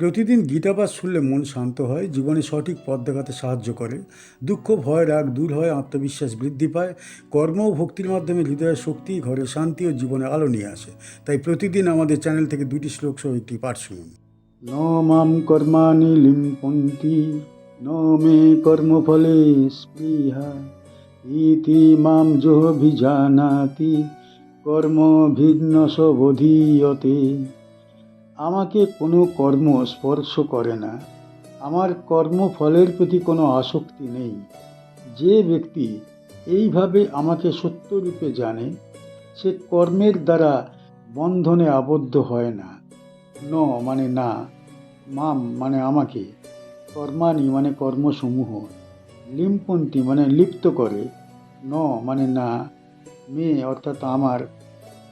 প্রতিদিন গীতাপাঠ শুনলে মন শান্ত হয়, জীবনে সঠিক পথ দেখাতে সাহায্য করে। দুঃখ, ভয়, রাগ দূর হয়, আত্মবিশ্বাস বৃদ্ধি পায়। কর্ম ও ভক্তির মাধ্যমে হৃদয়ের শক্তি, ঘরে শান্তি ও জীবনে আলো নিয়ে আসে। তাই প্রতিদিন আমাদের চ্যানেল থেকে দুটি শ্লোক সহ একটি পাঠ শুনুন। ন মাম কর্মাণি লিম্পন্তি ন মে কর্মফলে স্পৃহা। ইতি মাম যোভিজানাতি কর্ম ভিন্ন সবোধীয়তে আমাকে কোনো কর্ম স্পর্শ করে না। আমার কর্মফলের প্রতি কোনো আসক্তি নেই। যে ব্যক্তি এইভাবে আমাকে সত্যরূপে জানে, সে কর্মের দ্বারা বন্ধনে আবদ্ধ হয় না। ন মানে না, মাম মানে আমাকে কর্মানি মানে কর্মসমূহ লিমপন্থী মানে লিপ্ত করে, ন মানে না, মে অর্থাৎ আমার,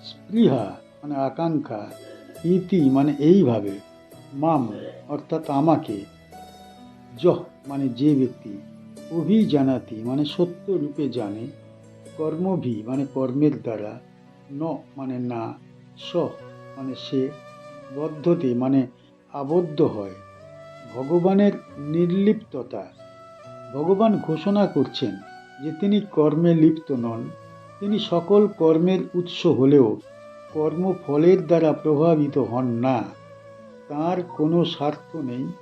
স্পৃহা মানে আকাঙ্ক্ষা ইতি মানে এইভাবে, মাম অর্থাৎ আমাকে, যহ মানে যে ব্যক্তি, অভিজানাতি মানে সত্য রূপে জানে, কর্মভি মানে কর্মের দ্বারা, ন মানে না, স মানে সে, বদ্ধতে মানে আবদ্ধ হয়, ভগবানের নির্লিপ্ততা, ভগবান ঘোষণা করছেন যে তিনি কর্মে লিপ্ত নন, তিনি সকল কর্মের উৎস হলেও কর্মফলের দ্বারা প্রভাবিত হন না। তার কোনো স্বার্থ নেই,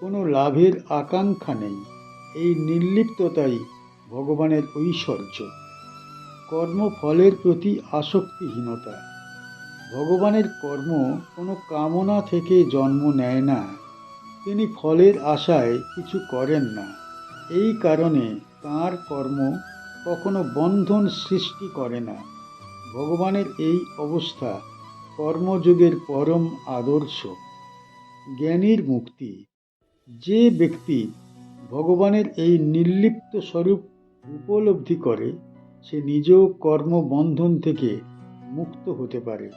কোনো লাভের আকাঙ্ক্ষা নেই। এই নির্লিপ্ততাই ভগবানের ঐশ্বর্য। কর্মফলের প্রতি আসক্তিহীনতা। ভগবানের কর্ম কোনো কামনা থেকে জন্ম নেয় না। তিনি ফলের আশায় কিছু করেন না। এই কারণে তার কর্ম কখনো বন্ধন সৃষ্টি করে না। ভগবানের এই অবস্থা কর্মযোগের পরম আদর্শ। জ্ঞানীর মুক্তি। যে ব্যক্তি ভগবানের এই নির্লিপ্ত স্বরূপ উপলব্ধি করে, সে নিজেও কর্মবন্ধন থেকে মুক্ত হতে পারে।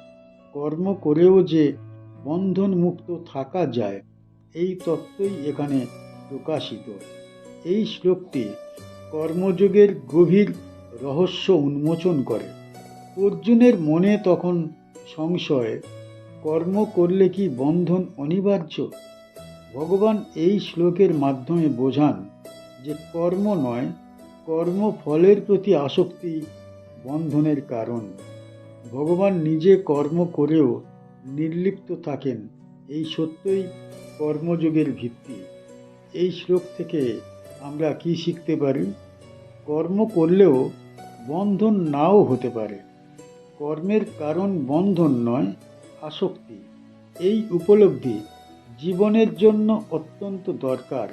কর্ম করেও যে বন্ধন মুক্ত থাকা যায়, এই তত্ত্বই এখানে প্রকাশিত। এই শ্লোকটি কর্মযোগের গভীর রহস্য উন্মোচন করে। অর্জুনের মনে তখন সংশয়, কর্ম করলে কি বন্ধন অনিবার্য? ভগবান এই শ্লোকের মাধ্যমে বোঝান যে কর্ম নয়, কর্ম ফলের প্রতি আসক্তি বন্ধনের কারণ। ভগবান নিজে কর্ম করেও নির্লিপ্ত থাকেন, এই সত্যই কর্মযোগের ভিত্তি। এই শ্লোক থেকে আমরা কি শিখতে পারি? কর্ম করলেও বন্ধন নাও হতে পারে। কর্মের কারণ বন্ধন নয়, আসক্তি। এই উপলব্ধি জীবনের জন্য অত্যন্ত দরকার।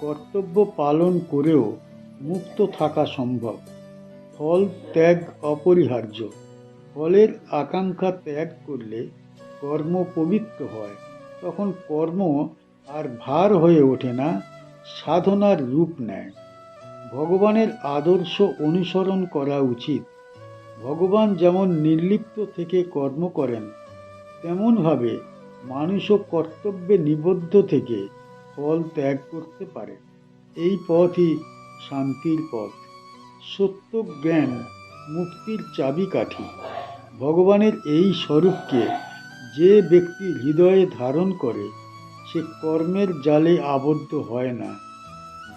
কর্তব্য পালন করেও মুক্ত থাকা সম্ভব। ফল ত্যাগ অপরিহার্য। ফলের আকাঙ্ক্ষা ত্যাগ করলে কর্ম পবিত্র হয়। তখন কর্ম আর ভার হয়ে ওঠে না, সাধনার রূপ নেয়। ভগবানের আদর্শ অনুসরণ করা উচিত। ভগবান যেমন নির্লিপ্ত থেকে কর্ম করেন, তেমনভাবে মানুষও কর্তব্যে নিবদ্ধ থেকে ফল ত্যাগ করতে পারে। এই পথই শান্তির পথ। সত্য জ্ঞান মুক্তির চাবিকাঠি। ভগবানের এই স্বরূপকে যে ব্যক্তি হৃদয়ে ধারণ করে, সে কর্মের জালে আবদ্ধ হয় না।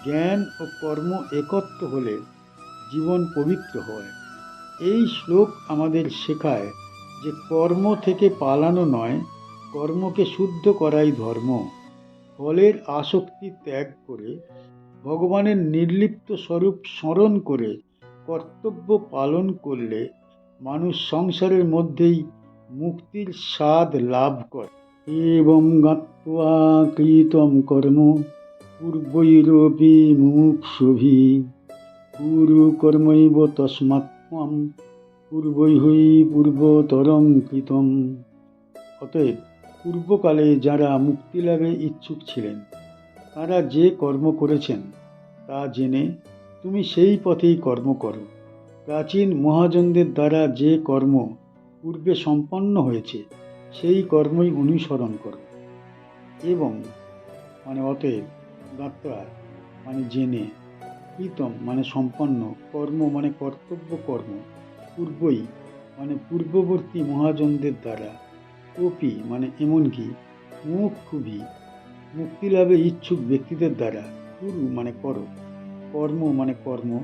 জ্ঞান ও কর্ম একত্র হলে জীবন পবিত্র হয়। এই শ্লোক আমাদের শেখায় যে কর্ম থেকে পালানো নয়, কর্মকে শুদ্ধ করাই ধর্ম। ফলের আসক্তি ত্যাগ করে, ভগবানের নির্লিপ্ত স্বরূপ স্মরণ করে কর্তব্য পালন করলে মানুষ সংসারের মধ্যেই মুক্তির স্বাদ লাভ করে। এবং জ্ঞাত্বা কৃতম কর্ম, পূর্বৈরপি মুমুক্ষুভি। কুরু কর্মৈব তস্মাত্মম পূর্বৈ হই পূর্বতরম কৃতম। অতএব পূর্বকালে যারা মুক্তি লাভে ইচ্ছুক ছিলেন, তারা যে কর্ম করেছেন, তা জেনে তুমি সেই পথেই কর্ম করো। প্রাচীন মহাজনদের দ্বারা যে কর্ম পূর্বে সম্পন্ন হয়েছে, সেই কর্মই অনুসরণ করো। এবং মানে অতএব গাত্রা মানে জেনে প্রীতম মানে সম্পন্ন, কর্ম মানে কর্তব্য কর্ম, পূর্বই মানে পূর্ববর্তী মহাজনদের দ্বারা, কপি মানে এমনকি মুখ খুবই মুক্তি লাভে ইচ্ছুক ব্যক্তিদের দ্বারা, কুরু মানে কর, কর্ম মানে কর্ম,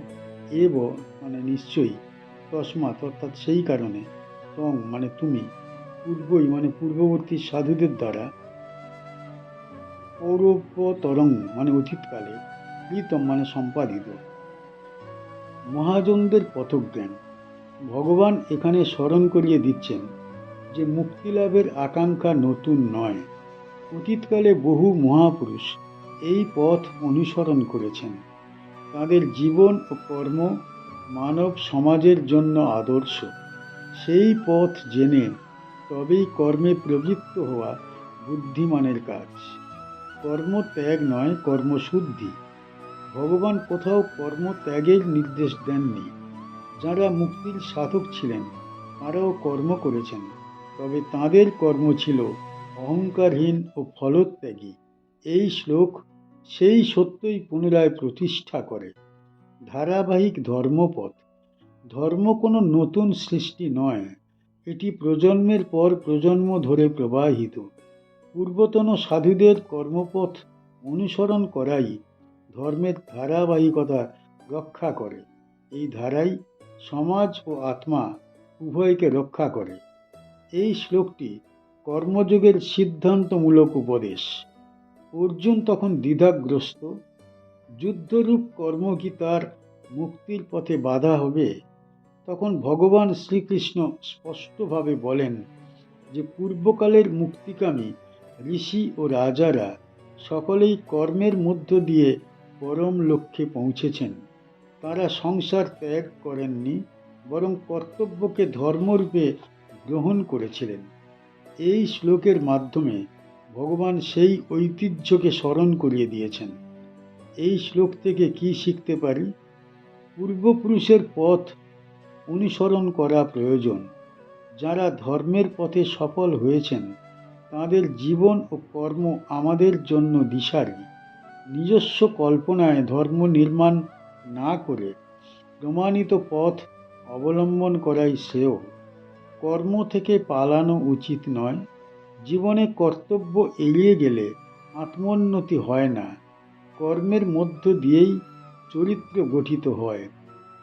এব মানে নিশ্চয়ই, তসমাৎ অর্থাৎ সেই কারণে, তং মানে তুমি, পূর্বই মানে পূর্ববর্তী সাধুদের দ্বারা পৌরবতরং মানে অতীতকালে প্রীতম মানে সম্পাদিত। মহাজনদের পথজ্ঞান। ভগবান এখানে স্মরণ করিয়ে দিচ্ছেন যে মুক্তিলাভের আকাঙ্ক্ষা নতুন নয়। অতীতকালে বহু মহাপুরুষ এই পথ অনুসরণ করেছেন। তাদের জীবন ও কর্ম মানব সমাজের জন্য আদর্শ। সেই পথ জেনে তবেই কর্মে প্রবৃত্ত হওয়া বুদ্ধিমানের কাজ। কর্ম ত্যাগ নয় কর্মশুদ্ধি ভগবান কোথাও কর্ম ত্যাগের নির্দেশ দেননি। যারা মুক্তির সাধক ছিলেন, তারাও কর্ম করেছেন। তবে তাদের কর্ম ছিল অহংকারহীন ও ফলত্যাগী। এই শ্লোক সেই সত্যই পুনরায় প্রতিষ্ঠা করে। ধারাবাহিক ধর্মপথ। ধর্ম কোনো নতুন সৃষ্টি নয়। এটি প্রজন্মের পর প্রজন্ম ধরে প্রবাহিত। পূর্বতন সাধুদের কর্মপথ অনুসরণ করাই ধর্মের ধারাবাহিকতা রক্ষা করে। এই ধারাই সমাজ ও আত্মা উভয়কে রক্ষা করে। এই শ্লোকটি কর্মযোগের সিদ্ধান্তমূলক উপদেশ। অর্জুন তখন দ্বিধাগ্রস্ত। যুদ্ধরূপ কর্ম কি তার মুক্তির পথে বাধা হবে? তখন ভগবান শ্রীকৃষ্ণ স্পষ্টভাবে বলেন যে, পূর্বকালের মুক্তিকামী ঋষি ও রাজারা সকলেই কর্মের মধ্য দিয়ে পরম লক্ষ্যে পৌঁছেছেন। তারা সংসার ত্যাগ করেননি, বরং কর্তব্যকে ধর্মরূপে গ্রহণ করেছিলেন। এই শ্লোকের মাধ্যমে ভগবান সেই ঐতিহ্যকে স্মরণ করিয়ে দিয়েছেন। এই শ্লোক থেকে কি শিখতে পারি? পূর্বপুরুষের পথ অনুসরণ করা প্রয়োজন। যারা ধর্মের পথে সফল হয়েছেন, তাদের জীবন ও কর্ম আমাদের জন্য দিশারি। নিজস্ব কল্পনায় ধর্ম নির্মাণ না করে প্রমাণিত পথ অবলম্বন করাই শ্রেয়। কর্ম থেকে পালানো উচিত নয়। জীবনে কর্তব্য এড়িয়ে গেলে আত্মোন্নতি হয় না। কর্মের মধ্য দিয়েই চরিত্র গঠিত হয়।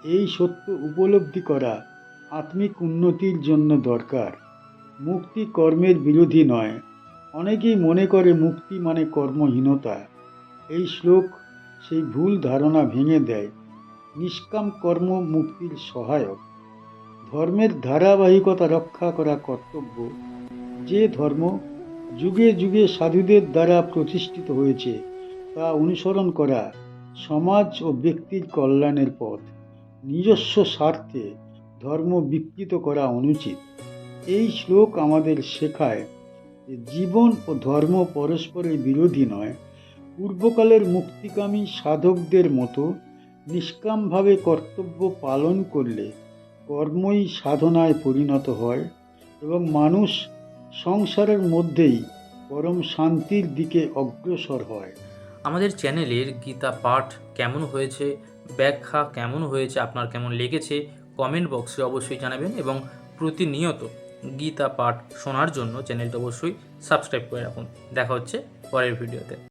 এই সত্য উপলব্ধি করা আত্মিক উন্নতির জন্য দরকার। মুক্তি কর্মের বিরোধী নয়। অনেকেই মনে করে মুক্তি মানে কর্মহীনতা। এই শ্লোক সেই ভুল ধারণা ভেঙে দেয়। নিষ্কাম কর্ম মুক্তির সহায়ক। ধর্মের ধারাবাহিকতা রক্ষা করা কর্তব্য। যে ধর্ম যুগে যুগে সাধুদের দ্বারা প্রতিষ্ঠিত হয়েছে, তা অনুসরণ করা সমাজ ও ব্যক্তির কল্যাণের পথ। নিজস্ব স্বার্থে ধর্ম বিকৃত করা অনুচিত। এই শ্লোক আমাদের শেখায় যে জীবন ও ধর্ম পরস্পরের বিরোধী নয় পূর্বকালের মুক্তিকামী সাধকদের মতো নিষ্কামভাবে কর্তব্য পালন করলে কর্মই সাধনায় পরিণত হয় এবং মানুষ সংসারের মধ্যেই পরম শান্তির দিকে অগ্রসর হয়। আমাদের চ্যানেলের গীতা পাঠ কেমন হয়েছে, ব্যাখ্যা কেমন হয়েছে, আপনার কেমন লেগেছে কমেন্ট বক্সে অবশ্যই জানাবেন এবং প্রতিনিয়ত গীতা পাঠ শোনার জন্য চ্যানেলটা অবশ্যই সাবস্ক্রাইব করে রাখুন। দেখা হচ্ছে পরের ভিডিওতে